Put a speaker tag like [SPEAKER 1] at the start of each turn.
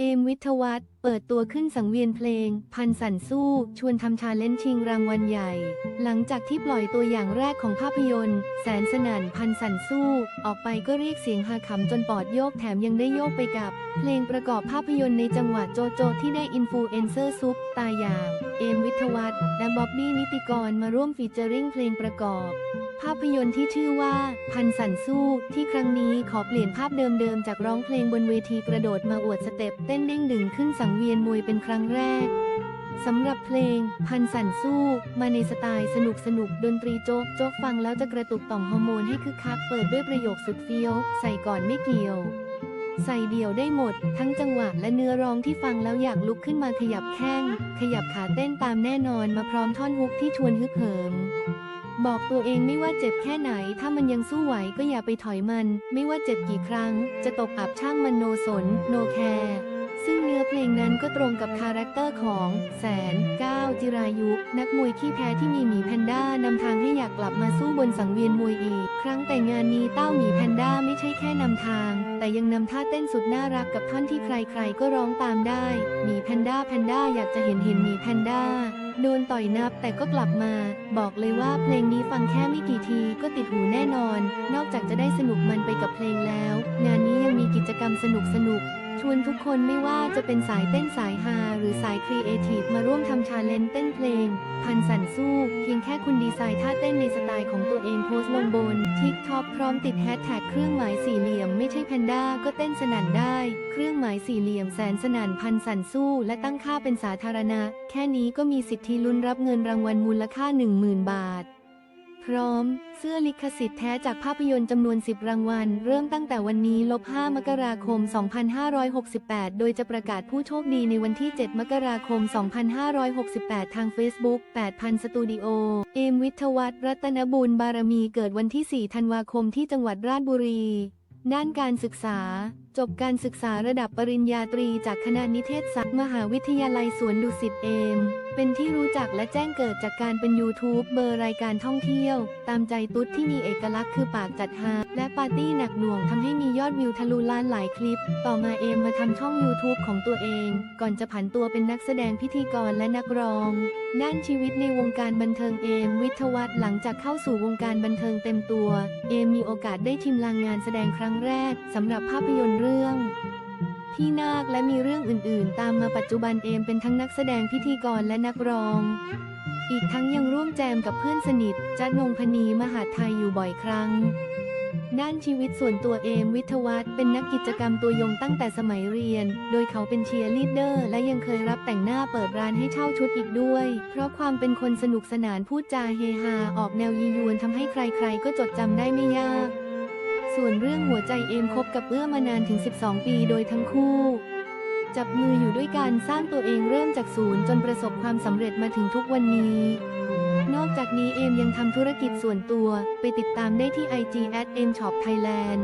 [SPEAKER 1] เอมวิทวัฒน์เปิดตัวขึ้นสังเวียนเพลง พันสันสู้ ชวนทำชาเลนจ์ชิงรางวัลใหญ่ หลังจากที่ปล่อยตัวอย่างแรกของภาพยนตร์ แสนสนั่นพันสันสู้ ออกไปก็เรียกเสียงฮาขำจนปอดโยกแถมยังได้โยกไปกับ เพลงประกอบภาพยนตร์ในจังหวัดโจโจที่ได้อินฟลูเอนเซอร์ซุปตายอย่าง เอมวิทวัฒน์และบ๊อบบี้นิติกรมาร่วมฟีเจอริงเพลงประกอบ ภาพยนตร์ที่ชื่อว่า พันสันสู้ ที่ครั้งนี้ขอเปลี่ยนภาพเดิมๆ จากร้องเพลงบนเวทีกระโดดมาอวดสเต็ปเต้นเด้งดึงขึ้นสังเวียนมวยเป็นครั้งแรกสำหรับเพลง พันสันสู้ มาในสไตล์สนุกสนุกดนตรีโจ๊กโจ๊กฟังแล้วจะกระตุกต่อมฮอร์โมนให้คึกคักเปิดด้วยประโยคสุดเฟี้ยว ใส่ก่อนไม่เกี่ยว ใส่เดี่ยวได้หมด ทั้งจังหวะและเนื้อร้องที่ฟังแล้วอยากลุกขึ้นมาขยับแข้ง ขยับขาเต้นตามแน่นอนมาพร้อมท่อนฮุกที่ชวนฮึกเหิม บอกตัวเองไม่ว่าเจ็บแค่ไหน ถ้ามันยังสู้ไหวก็อย่าไปถอยมัน ไม่ว่าเจ็บกี่ครั้ง จะตกอับช่างมันโนสน โนแคร์ซึ่งเนื้อเพลงนั้นก็ตรงกับคาแรคเตอร์ของแสนก้าวจิรายุ นักมวยขี้แพ้ที่มีหมีแพนด้านำทางให้อยากกลับมาสู้บนสังเวียนมวยอีก ครั้งแต่งงานนี้เต้าหมีแพนด้าไม่ ยังนำท่าเต้นสุดน่ารักกับท่อนที่ใครๆ ก็ร้องตามได้ มีแพนด้าแพนด้าอยากจะเห็นเห็นมีแพนด้า โดนต่อยนับแต่ก็กลับมา บอกเลยว่าเพลงนี้ฟังแค่ไม่กี่ทีก็ติดหูแน่นอน นอกจากจะได้สนุกมันไปกับเพลงแล้ว งานนี้ยังมีกิจกรรมสนุกสนุกๆ ชวนทุกคนไม่ว่าจะเป็นสายเต้นสายฮาหรือสายครีเอทีฟมาร่วมทำชาเลนจ์เต้นเพลง พันสันสู้ เพียงแค่คุณดีไซน์ท่าเต้นในสไตล์ของตัวเองโพสต์ลงบนทิกท็อกพร้อมติดแฮชแท็กเครื่องหมายสี่เหลี่ยมไม่ใช่แพนด้าก็เต้นสนั่นได้ เครื่องหมายสี่เหลี่ยมแสนสนั่นพันสันสู้และตั้งค่าเป็นสาธารณะ แค่นี้ก็มีสิทธิลุ้นรับเงินรางวัลมูลค่า 10,000 บาท ร้อม เสื้อลิขสิทธิ์แท้จากภาพยนตร์จำนวน 10 รางวัล เริ่มตั้งแต่วันนี้ลบ 5 มกราคม 2568 โดยจะประกาศผู้โชคดีในวันที่ 7 มกราคม 2568 ทาง Facebook 8,000 สตูดิโอ เอมวิทวัฒน์รัตนบุญบารมีเกิดวันที่ 4 ธันวาคมที่จังหวัดราชบุรี ด้านการศึกษา จบการศึกษาระดับปริญญาตรีจากคณะนิเทศศาสตร์มหาวิทยาลัยสวนดุสิตเอม เป็นที่รู้จักและแจ้งเกิดจากการเป็นยูทูบเบอร์รายการท่องเที่ยว ตามใจตุ๊ดที่มีเอกลักษณ์คือปากจัดฮาและปาร์ตี้หนักหน่วงทำให้มียอดวิวทะลุล้านหลายคลิป ต่อมาเอมมาทำช่อง YouTube ของตัวเอง ก่อนจะผันตัวเป็นนักแสดงพิธีกรและนักร้องด้านชีวิตในวงการบันเทิงเอม วิทวัฒน์หลังจากเข้าสู่วงการบันเทิงเต็มตัว เอมมีโอกาสได้ชิมลางงานแสดงครั้งแรกสำหรับภาพยนตร์เรื่องพี่นาคและมีเรื่องอื่นๆ ตามมาปัจจุบันเอมเป็นทั้งนักแสดงพิธีกรและนักร้อง อีกทั้งยังร่วมแจมกับเพื่อนสนิทจัดนงพนีมหาไทยอยู่บ่อยครั้ง ด้านชีวิตส่วนตัวเอมวิทวัฒน์เป็นนักกิจกรรมตัวยงตั้งแต่สมัยเรียน โดยเขาเป็นเชียร์ลีดเดอร์และยังเคยรับแต่งหน้าเปิดร้านให้เช่าชุดอีกด้วย เพราะความเป็นคนสนุกสนานพูดจาเฮฮาออกแนวยียวนทำให้ใครๆ ก็จดจำได้ไม่ยาก ส่วนเรื่องหัวใจเอมคบกับเอื้อมานานถึง 12 ปีโดยทั้งคู่ จับมืออยู่ด้วยการสร้างตัวเองเริ่มจากศูนย์จนประสบความสำเร็จมาถึงทุกวันนี้ นอกจากนี้เอมยังทำธุรกิจส่วนตัว ไปติดตามได้ที่ IG at m shop thailand